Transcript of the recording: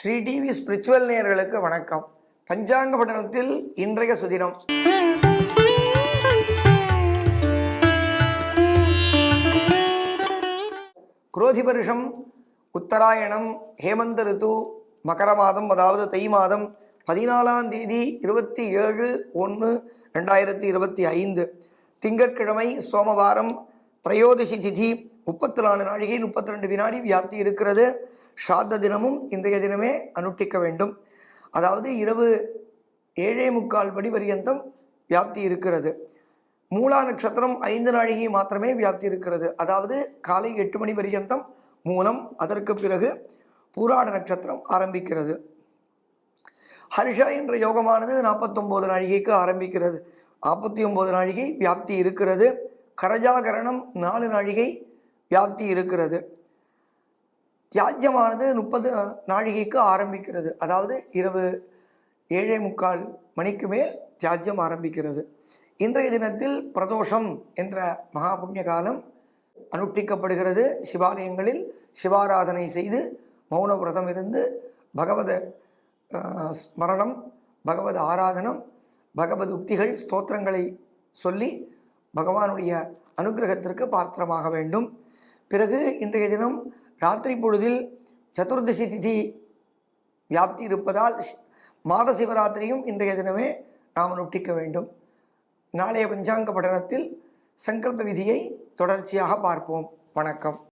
Sri TV spiritual நேயர்களுக்கு வணக்கம். பஞ்சாங்க பட்டணத்தில் இன்றைய சுதினம். குரோதி வருஷம் உத்தராயணம் ஹேமந்த ரித்து மகர மாதம் அதாவது தை மாதம் பதினாலாம் தேதி இருபத்தி ஏழு ஒன்று ரெண்டாயிரத்தி இருபத்தி ஐந்து. திங்கட்கிழமை சோமவாரம் திரையோதசி திதி முப்பத்தி நாலு நாழிகை முப்பத்தி ரெண்டு வினாடி வியாப்தி இருக்கிறது. ஸ்ராத்த தினமும் இன்றைய தினமே அனுஷ்டிக்க வேண்டும். அதாவது இரவு ஏழே முக்கால் மணி பரியந்தம் வியாப்தி இருக்கிறது. மூலா நட்சத்திரம் ஐந்து நாழிகை மாத்திரமே வியாப்தி இருக்கிறது. அதாவது காலை எட்டு மணி பரியந்தம் மூலம் அதற்கு பிறகு பூராட நட்சத்திரம் ஆரம்பிக்கிறது. ஹரிஷா என்ற யோகமானது நாற்பத்தொம்போது நாழிகைக்கு ஆரம்பிக்கிறது. நாற்பத்தி ஒம்பது நாழிகை வியாப்தி இருக்கிறது. கரஜாகரணம் நாலு நாழிகை வியாப்தி இருக்கிறது. தியாஜ்யமானது முப்பது நாழிகைக்கு ஆரம்பிக்கிறது. அதாவது இரவு ஏழே முக்கால் மணிக்கு மேல் தியாஜ்யம் ஆரம்பிக்கிறது. இன்றைய தினத்தில் பிரதோஷம் என்ற மகா புண்ணிய காலம் அனுஷ்டிக்கப்படுகிறது. சிவாலயங்களில் சிவாராதனை செய்து மௌன விரதம் இருந்து பகவத ஸ்மரணம் பகவத ஆராதனம் பகவத் உக்திகள் ஸ்தோத்திரங்களை சொல்லி பகவானுடைய அனுக்கிரகத்திற்கு பாத்திரமாக வேண்டும். பிறகு இன்றைய தினம் ராத்திரி பொழுதில் சதுர்தசி திதி வியாப்தி இருப்பதால் ஷ்- மாத சிவராத்திரியும் இன்றைய தினமே நாம் நொட்டிக்க வேண்டும். நாளைய பஞ்சாங்க படனத்தில் சங்கல்ப விதியை தொடர்ச்சியாக பார்ப்போம். வணக்கம்.